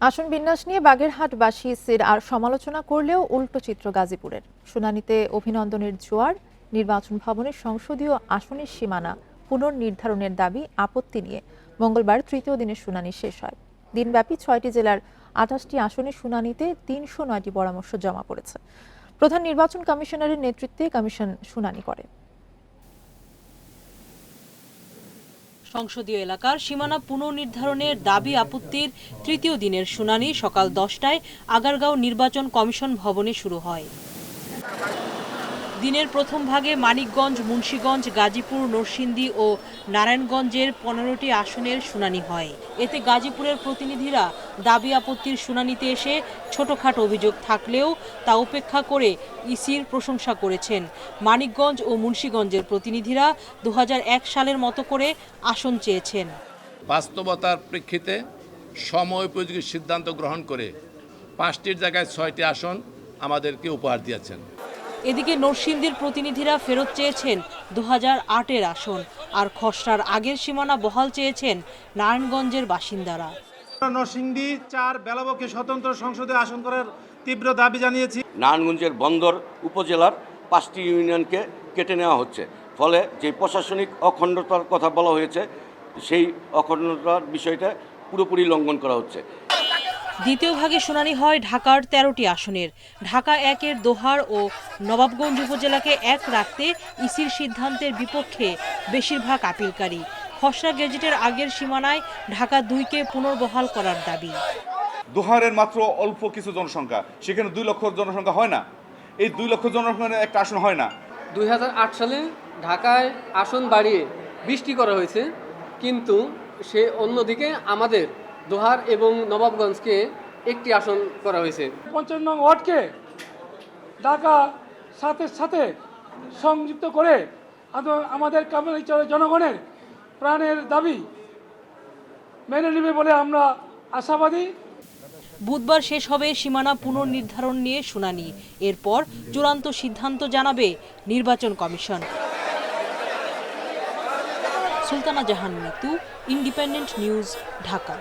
আসন বিন্যাস নিয়ে বাগেরহাটবাসী সির আর সমালোচনা করলেও উল্টো চিত্র গাজীপুরের। শুনানিতে অভিনন্দনের জোয়ার, নির্বাচন ভবনের সংসদীয় আসনের সীমানা পুনর্নির্ধারণের দাবি আপত্তি নিয়ে। মঙ্গলবার তৃতীয় দিনের শুনানি শেষ হয়। দিনব্যাপী ছয়টি জেলার আঠাশটি আসনের শুনানিতে তিনশো নয়টি পরামর্শ জমা পড়েছে। প্রধান নির্বাচন কমিশনারের নেতৃত্বে কমিশন শুনানি করে। সংসদীয় এলাকার সীমানা পুনর্নির্ধারণের দাবি আপত্তির তৃতীয় দিনের শুনানি সকাল দশটায় আগারগাঁও নির্বাচন কমিশন ভবনে শুরু হয়। দিনের প্রথম ভাগে মানিকগঞ্জ, মুন্সীগঞ্জ, গাজীপুর, নরসিংদী ও নারায়ণগঞ্জের পনেরোটি আসনের শুনানি হয়। এতে গাজীপুরের প্রতিনিধিরা দাবি আপত্তির শুনানিতে এসে ছোটখাটো অভিযোগ থাকলেও তা উপেক্ষা করে ইসির প্রশংসা করেছেন। মানিকগঞ্জ ও মুন্সীগঞ্জের প্রতিনিধিরা দু হাজার এক সালের মতো করে আসন চেয়েছেন। বাস্তবতার প্রেক্ষিতে সময় উপযোগী সিদ্ধান্ত গ্রহণ করে পাঁচটির জায়গায় ছয়টি আসন আমাদেরকে উপহার দিয়েছেন। এদিকে নরসিংদীর প্রতিনিধিরা ফেরত চেয়েছেন দু আটের আসন আর খসড়ার আগের সীমানা বহাল চেয়েছেন নারায়ণগঞ্জের বাসিন্দারা। নরসিংদী চার বেলাবকে স্বতন্ত্র সংসদে আসন করার তীব্র দাবি জানিয়েছি। নারায়ণগঞ্জের বন্দর উপজেলার পাঁচটি ইউনিয়নকে কেটে নেওয়া হচ্ছে। ফলে যে প্রশাসনিক অখণ্ডতার কথা বলা হয়েছে সেই অখণ্ডতার বিষয়টা পুরোপুরি লঙ্ঘন করা হচ্ছে। দ্বিতীয় ভাগে শুনানি হয় ঢাকার তেরোটি আসনের। ঢাকা একের দোহার ও নবাবগঞ্জ উপজেলাকে এক রাখতে ইসির সিদ্ধান্তের বিপক্ষে বেশিরভাগ আপিলকারী। খসড়া গেজেটের আগের সীমানায় ঢাকা দুইকে পুনর্বহাল করার দাবি। দোহারের মাত্র অল্প কিছু জনসংখ্যা। সেখানে দুই লক্ষ জনসংখ্যা হয় না। এই দুই লক্ষ জনসংখ্যার একটা আসন হয় না। দুই হাজার আট সালে ঢাকায় আসন বাড়িয়ে বৃষ্টি করা হয়েছে কিন্তু সে অন্যদিকে আমাদের দোহার এবং নবাবগঞ্জকে একটি আসন করা হয়েছে। পঞ্চান্ন নং ওয়ার্ডকে ঢাকা সাথে সাথে সংযুক্ত করে আদ- আমাদের কামরাঞ্চলের জনগণের প্রাণের দাবি মেনে নেবে বলে আমরা আশাবাদী। বুধবার শেষ হবে সীমানা পুনর্নির্ধারণ নিয়ে শুনানি। এরপর চূড়ান্ত সিদ্ধান্ত জানাবে নির্বাচন কমিশন। সুলতানা জাহান মৃত্যু ইন্ডিপেন্ডেন্ট নিউজ ঢাকা।